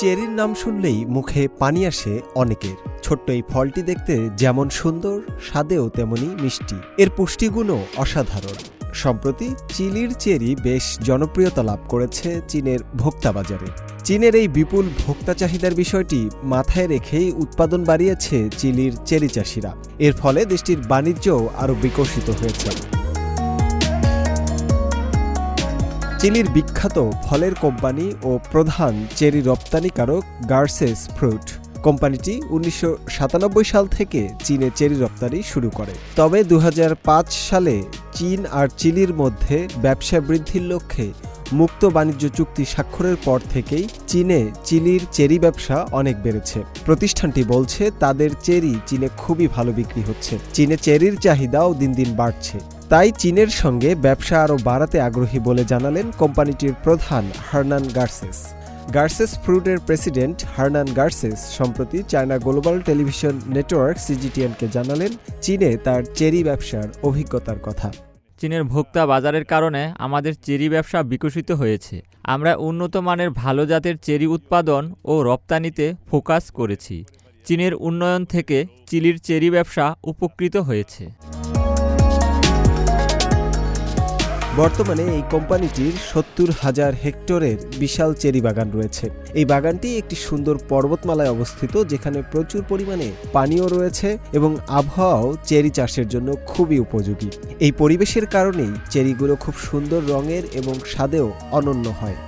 চেরির নাম শুনলেই মুখে পানি আসে অনেকের। ছোট্ট এই ফলটি দেখতে যেমন সুন্দর, স্বাদেও তেমনি মিষ্টি। এর পুষ্টিগুণও অসাধারণ। সম্প্রতি চিলির চেরি বেশ জনপ্রিয়তা লাভ করেছে চীনের ভোক্তা বাজারে। চীনের এই বিপুল ভোক্তা চাহিদার বিষয়টি মাথায় রেখেই উৎপাদন বাড়িয়েছে চিলির চেরি চাষিরা। এর ফলে দেশটির বাণিজ্যও আরও বিকশিত হয়েছে। চিলির বিখ্যাত ফলের কোম্পানি ও প্রধান চেরি রপ্তানিকারক গার্সেস ফ্রুট। কোম্পানিটি উনিশশো সাতানব্বই সাল থেকে চীনে চেরি রপ্তানি শুরু করে। তবে দু হাজার পাঁচ সালে চীন আর চিলির মধ্যে ব্যবসা বৃদ্ধির লক্ষ্যে মুক্ত বাণিজ্য চুক্তি স্বাক্ষরের পর থেকেই চীনে চিলির চেরি ব্যবসা অনেক বেড়েছে। প্রতিষ্ঠানটি বলছে, তাদের চেরি চীনে খুবই ভালো বিক্রি হচ্ছে। চীনে চেরির চাহিদাও দিন দিন বাড়ছে। তাই চীনের সঙ্গে ব্যবসা আরও বাড়াতে আগ্রহী বলে জানালেন কোম্পানিটির প্রধান হার্নান গার্সেস। গার্সেস ফ্রুটের প্রেসিডেন্ট হার্নান গার্সেস সম্প্রতি চায়না গ্লোবাল টেলিভিশন নেটওয়ার্ক সিজিটিএনকে জানালেন চীনে তার চেরি ব্যবসার অভিজ্ঞতার কথা। চীনের ভোক্তা বাজারের কারণে আমাদের চেরি ব্যবসা বিকশিত হয়েছে। আমরা উন্নত মানের ভালো জাতের চেরি উৎপাদন ও রপ্তানিতে ফোকাস করেছি। চীনের উন্নয়ন থেকে চিলির চেরি ব্যবসা উপকৃত হয়েছে। বর্তমানে এই কোম্পানিটির সত্তর হাজার হেক্টরের বিশাল চেরি বাগান রয়েছে। এই বাগানটি একটি সুন্দর পর্বতমালায় অবস্থিত, যেখানে প্রচুর পরিমাণে পানিও রয়েছে এবং আবহাওয়াও চেরি চাষের জন্য খুবই উপযোগী। এই পরিবেশের কারণেই চেরিগুলো খুব সুন্দর রঙের এবং স্বাদেও অনন্য হয়।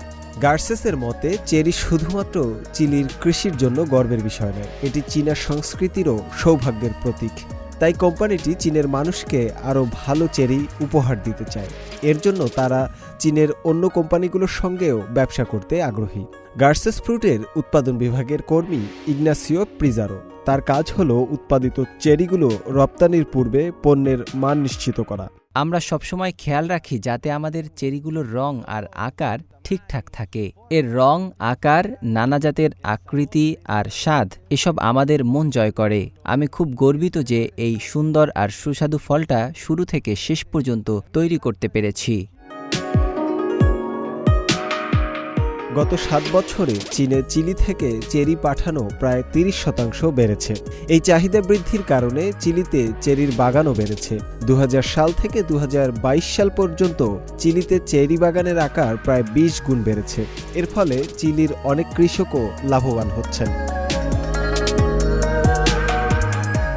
গার্সেসের মতে, চেরি শুধুমাত্র চিলির কৃষির জন্য গর্বের বিষয় নয়, এটি চীনা সংস্কৃতিরও সৌভাগ্যের প্রতীক। তাই কোম্পানিটি চীনের মানুষকে আরও ভালো চেরি উপহার দিতে চায়। এর জন্য তারা চীনের অন্য কোম্পানিগুলোর সঙ্গেও ব্যবসা করতে আগ্রহী। গার্সেস ফ্রুটের উৎপাদন বিভাগের কর্মী ইগনাসিও প্রিজারো, তার কাজ হল উৎপাদিত চেরিগুলো রপ্তানির পূর্বে পণ্যের মান নিশ্চিত করা। আমরা সবসময় খেয়াল রাখি যাতে আমাদের চেরিগুলোর রং আর আকার ঠিকঠাক থাকে। এর রং, আকার, নানা জাতের আকৃতি আর স্বাদ, এসব আমাদের মন জয় করে। আমি খুব গর্বিত যে এই সুন্দর আর সুস্বাদু ফলটা শুরু থেকে শেষ পর্যন্ত তৈরি করতে পেরেছি। গত সাত বছরে চীনে চিলি থেকে চেরি পাঠানো প্রায় তিরিশ শতাংশ বেড়েছে। এই চাহিদা বৃদ্ধির কারণে চিলিতে চেরির বাগানও বেড়েছে। দু হাজার সাল থেকে দু হাজার বাইশ সাল পর্যন্ত চিলিতে চেরি বাগানের আকার প্রায় বিশ গুণ বেড়েছে। এর ফলে চিলির অনেক কৃষকও লাভবান হচ্ছেন।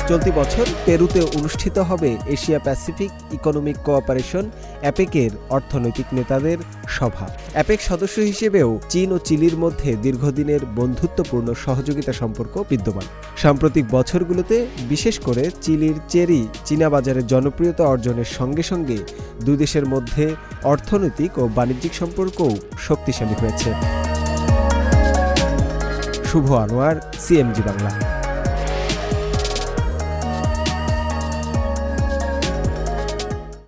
চলতি বছর পেরুতে অনুষ্ঠিত হবে এশিয়া প্যাসিফিক ইকোনমিক কোঅপারেশন অ্যাপেকের অর্থনৈতিক নেতাদের সভা। অ্যাপেক সদস্য হিসেবেও চীন ও চিলির মধ্যে দীর্ঘদিনের বন্ধুত্বপূর্ণ সহযোগিতা সম্পর্ক বিদ্যমান। সাম্প্রতিক বছরগুলোতে, বিশেষ করে চিলির চেরি চীনা বাজারে জনপ্রিয়তা অর্জনের সঙ্গে সঙ্গে দুই দেশের মধ্যে অর্থনৈতিক ও বাণিজ্যিক সম্পর্কও শক্তিশালী হয়েছে। শুভ আনোয়ার, সিএমজি বাংলা।